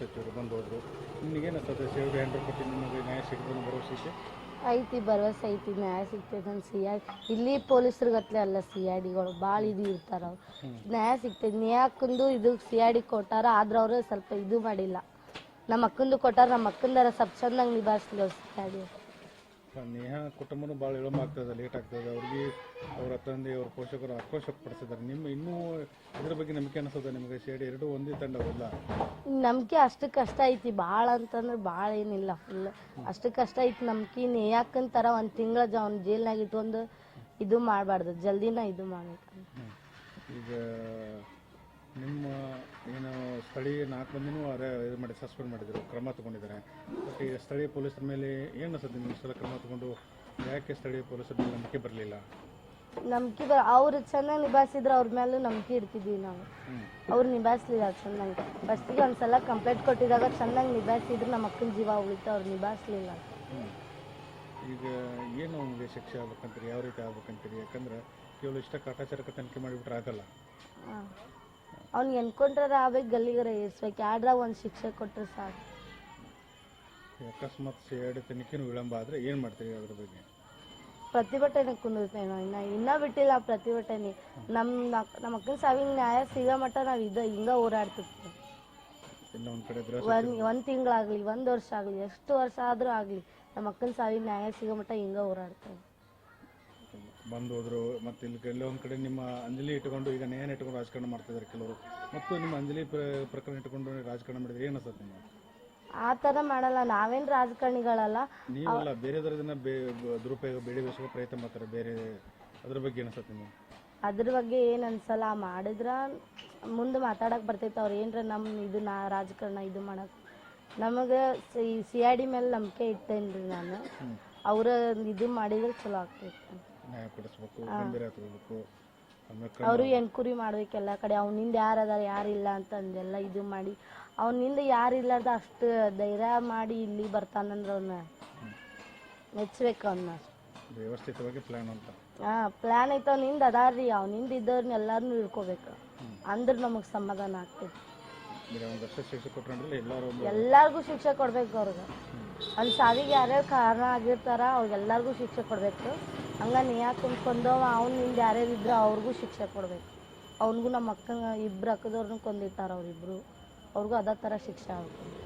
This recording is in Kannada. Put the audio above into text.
ಸಚಿವರು ಸೇವೆ ನಿಮಗೆ ನ್ಯಾಯ ಐತಿ ಭರವಸೆ ಐತಿ ನ್ಯಾಯ ಸಿಗ್ತೈತೆ ಅಂತ ಸಿ ಆರ್ ಇಲ್ಲಿ ಪೊಲೀಸ್ರಿಗತ್ಲೆ ಅಲ್ಲ ಸಿ ಆರ್ ಡಿಗಳು ಭಾಳ ಇದು ಇರ್ತಾರೆ ಅವ್ರು. ನ್ಯಾಯ ಸಿಗ್ತೈತೆ ನ್ಯಾಯಕ್ಕಂದು ಇದು ಸಿ ಆರ್ ಡಿ ಕೊಟ್ಟಾರ ಆದ್ರೆ ಅವರು ಸ್ವಲ್ಪ ಇದು ಮಾಡಿಲ್ಲ. ನಮ್ಮ ಅಕ್ಕಂದು ಕೊಟ್ಟಾರ ನಮ್ಮ ಅಕ್ಕಂದಾರ ಸ್ವಲ್ಪ ಚಂದಂಗೆ ನಿಭಾಯಿಸ್ಲಿ ಅವ್ರು ಸಿ ಆರ್ ಡಿ ನೇಹ ಕುಟುಂಬನೂ ಭಾಳ ವಿಳಂಬ ಆಗ್ತದೆ ಲೇಟ್ ಆಗ್ತದೆ. ಅವ್ರಿಗೆ ಅವರ ತಂದೆ ಅವ್ರ ಪೋಷಕರು ಆಕ್ರೋಶ ಪಡಿಸಿದ್ದಾರೆ ನಿಮ್ಮ ಇನ್ನೂ ಇದ್ರ ಬಗ್ಗೆ ನಂಬಿಕೆ ಅನಿಸ್ತದೆ ನಿಮಗೆ? ಶೇಡ್ ಎರಡು ಒಂದೇ ತಂಡವಲ್ಲ? ನಂಬಿಕೆ ಅಷ್ಟು ಕಷ್ಟ ಐತಿ. ಭಾಳ ಅಂತಂದ್ರೆ ಭಾಳ ಏನಿಲ್ಲ ಫುಲ್ ಅಷ್ಟು ಕಷ್ಟ ಐತಿ ನಂಬಿಕೆ. ನೇಯಾಕಂತಾರ ಒಂದು ತಿಂಗಳ ಜ ಅವ್ನ ಜೈಲ್ನಾಗ ಇಟ್ಕೊಂಡು ಇದು ಮಾಡಬಾರ್ದು. ಜಲ್ದಿನ ಇದು ಮಾಡ್ಬೇಕು. ಈಗ ನಿಮ್ಮ ಏನು ಸ್ಥಳೀಯ ನಾಲ್ಕು ಮಂದಿನೂ ಅರೆ ಇದು ಮಾಡಿ ಸಸ್ಪೆಂಡ್ ಮಾಡಿದರು ಕ್ರಮ ತಗೊಂಡಿದ್ದಾರೆ. ಬಟ್ ಈಗ ಸ್ಥಳೀಯ ಪೊಲೀಸರ ಮೇಲೆ ಏನು ಅನ್ಸುತ್ತೆ ನಿಮ್ಮ ಸಲ ಕ್ರಮ ತಗೊಂಡು? ಯಾಕೆ ಸ್ಥಳೀಯ ಪೊಲೀಸರ ಮೇಲೆ ನಂಬಿಕೆ ಬರಲಿಲ್ಲ? ನಂಬಿಕೆ ಬರ ಅವ್ರು ಚೆನ್ನಾಗಿ ನಿಭಾಯಿಸಿದ್ರೆ ಅವ್ರ ಮೇಲೂ ನಂಬಿಕೆ ಇರ್ತಿದ್ವಿ ನಾವು. ಅವ್ರು ನಿಭಾಯಿಸ್ಲಿಲ್ಲ ಚೆನ್ನಾಗಿ ಫಸ್ಟಿಗೆ ಒಂದ್ಸಲ ಕಂಪ್ಲೇಂಟ್ ಕೊಟ್ಟಿದಾಗ ಚೆನ್ನಾಗಿ ನಿಭಾಯಿಸಿದ್ರು ನಮ್ಮ ಅಕ್ಕನ ಜೀವ ಉಳಿತು ಅವ್ರು ನಿಭಾಯಿಸ್ಲಿಲ್ಲ. ಈಗ ಏನು ಅವ್ನಿಗೆ ಶಿಕ್ಷೆ ಆಗ್ಬೇಕಂತೀರಿ? ಯಾವ ರೀತಿ ಆಗ್ಬೇಕಂತೀರಿ? ಯಾಕಂದ್ರೆ ಕೇವಲ ಇಷ್ಟ ಕಾಟಾಚಾರಕ್ಕೆ ತನಿಖೆ ಮಾಡಿಬಿಟ್ರೆ ಆಗಲ್ಲ. ಅವ್ನಿಗೆ ಎನ್ಕೊಂಡ್ರೆ ಆಗ್ಬೇಕು ಗಲ್ಲಿಗರ ಇರ್ಸ್ಬೇಕು ಯಾಡ್ರಾಗ ಒಂದು ಶಿಕ್ಷೆ ಕೊಟ್ಟರೆ ಸಾಕು. ಅಕಸ್ಮಾತ್ ತನಿಖೆನೂ ವಿಳಂಬ ಆದರೆ ಏನು ಮಾಡ್ತೀರಿ ಅದ್ರ ಬಗ್ಗೆ? ಪ್ರತಿಭಟನೆ ಕುಂದಿರ್ತೇವೆ ನಾವು ಇನ್ನ ಇನ್ನ ಬಿಟ್ಟಿಲ್ಲ ಆ ಪ್ರತಿಭಟನೆ ನಮ್ಮ ನಮ್ಮ ಅಕ್ಕನ ಸಾವಿನ ನ್ಯಾಯ ಸಿಗೋ ಮಟ್ಟ ನಾವು ಇದ ಹಿಂಗ ಓಡಾಡ್ತಿರ್ತೀವಿ ಇನ್ನೊಂದು ಒಂದು ಕಡೆ ದ್ರೋಹ ಒಂದ್ ಒಂದ್ ತಿಂಗಳಾಗ್ಲಿ ಒಂದ್ ವರ್ಷ ಆಗ್ಲಿ ಎಷ್ಟು ವರ್ಷ ಆದ್ರೂ ಆಗ್ಲಿ ನಮ್ಮ ಅಕ್ಕನ ಸಾವಿನ ನ್ಯಾಯ ಸಿಗೋ ಮಟ್ಟ ಹಿಂಗ ಹೋರಾಡ್ತೇವೆ. ಬಂದು ಹೋದ್ರು ಮತ್ತು ಇಲ್ಲಿ ಕೆಲವೊಂದು ಕಡೆ ನಿಮ್ಮ ಅಂಜಲಿ ಇಟ್ಕೊಂಡು ಈಗ ನೇನ ಇಟ್ಕೊಂಡು ರಾಜಕಾರಣ ಮಾಡ್ತಿದ್ದಾರೆ ಕೆಲವರು. ಮತ್ತು ನಿಮ್ಮ ಅಂಜಲಿ ಪ್ರ- ಪ್ರಕರಣ ಇಟ್ಕೊಂಡು ರಾಜಕಾರಣ ಮಾಡಿದ್ರೆ ಏನು ಅನ್ಸುತ್ತೆ ನಿಮಗೆ? ಆ ಥರ ಮಾಡಲ್ಲ ನಾವೇನ್ ರಾಜಕಾರಣಿಗಳಲ್ಲ. ನೀವಲ್ಲ ಬೇರೆ ಬೇ ದುರುಪಯೋಗ ಬೇಡಿಸುವ ಪ್ರಯತ್ನ ಮಾಡ್ತಾರೆ ಬೇರೆ ಅದ್ರ ಬಗ್ಗೆ ಏನು ಅನ್ಸುತ್ತೆ ನಿಮಗೆ? ಅದ್ರ ಬಗ್ಗೆ ಏನು ಅನ್ಸಲ್ಲ ಮಾಡಿದ್ರ ಮುಂದೆ ಮಾತಾಡಕ್ಕೆ ಬರ್ತೈತೆ ಅವ್ರು ಏನರ ನಮ್ಮ ಇದು ನಾ ರಾಜಕಾರಣ ಇದು ಮಾಡಕ್ಕೆ ನಮಗೆ ಸಿ ಐ ಡಿ ಮೇಲೆ ನಂಬಿಕೆ ಇಟ್ಟೇನ್ರಿ ನಾನು. ಅವ್ರ ಇದು ಮಾಡಿದ್ರೆ ಚಲೋ ಆಗ್ತೈತೆ ನ್ಯಾಯ ಕೊಡಿಸ್ಬೇಕು ಗಂಭೀರ ತಗೋಬೇಕು. ಆಮೇಲೆ ಕ್ರಮ ಅವರು ಎನ್ಕ್ವರಿ ಮಾಡ್ಬೇಕು ಎಲ್ಲ ಕಡೆ ಅವನಿಂದ ಯಾರು ಅದಾರ ಯಾರಿಲ್ಲ ಅಂತ ಅಂದೆಲ್ಲ ಇದು ಮಾಡಿ ಅವನಿಂದ ಯಾರು ಇಲ್ಲಾರ್ದ ಅಷ್ಟು ಧೈರ್ಯ ಮಾಡಿ ಇಲ್ಲಿ ಬರ್ತಾನಂದ್ರೆ ಅವನ್ನ ಮೆಚ್ಬೇಕು ಅವನ್ನ ವ್ಯವಸ್ಥಿತವಾಗಿ ಪ್ಲಾನ್ ಅಂತ. ಹಾ ಪ್ಲಾನ್ ಐತೆ ಅವನಿಂದ ಅದಾರ್ರಿ ಅವನಿಂದ ಇದ್ದವ್ರನ್ನ ಎಲ್ಲಾರನ್ನೂ ಇಳ್ಕೊಬೇಕು ಅಂದ್ರೆ ನಮಗೆ ಸಮಾಧಾನ ಆಗ್ತೈತಿ. ಈಗ ಒಂದು ವರ್ಷ ಶಿಕ್ಷೆ ಎಲ್ಲರೂ ಒಂದು ಎಲ್ಲಾರ್ಗೂ ಶಿಕ್ಷೆ ಕೊಡ್ಬೇಕು ಅವ್ರಿಗೆ. ಅಲ್ಲಿ ಸಾವಿಗೆ ಯಾರ್ಯಾರು ಕಾರಣ ಆಗಿರ್ತಾರ ಅವ್ರಿಗೆಲ್ಲರಿಗೂ ಶಿಕ್ಷೆ ಕೊಡಬೇಕು. ಹಂಗ ನೀ ಯಾಕೆ ಕೊಂದವ ಅವ್ನಿಂದ ಯಾರ್ಯಾರು ಇದ್ರು ಅವ್ರಿಗೂ ಶಿಕ್ಷೆ ಕೊಡ್ಬೇಕು. ಅವನಿಗೂ ನಮ್ಮ ಅಕ್ಕನ, ಇಬ್ರು ಅಕ್ಕದವ್ರನ್ನ ಕೊಂದಿಟ್ಟಾರ ಅವ್ರಿಬ್ರು. ಅವ್ರಿಗೂ ಅದೇ ಥರ ಶಿಕ್ಷೆ ಆಗ್ಬೇಕು.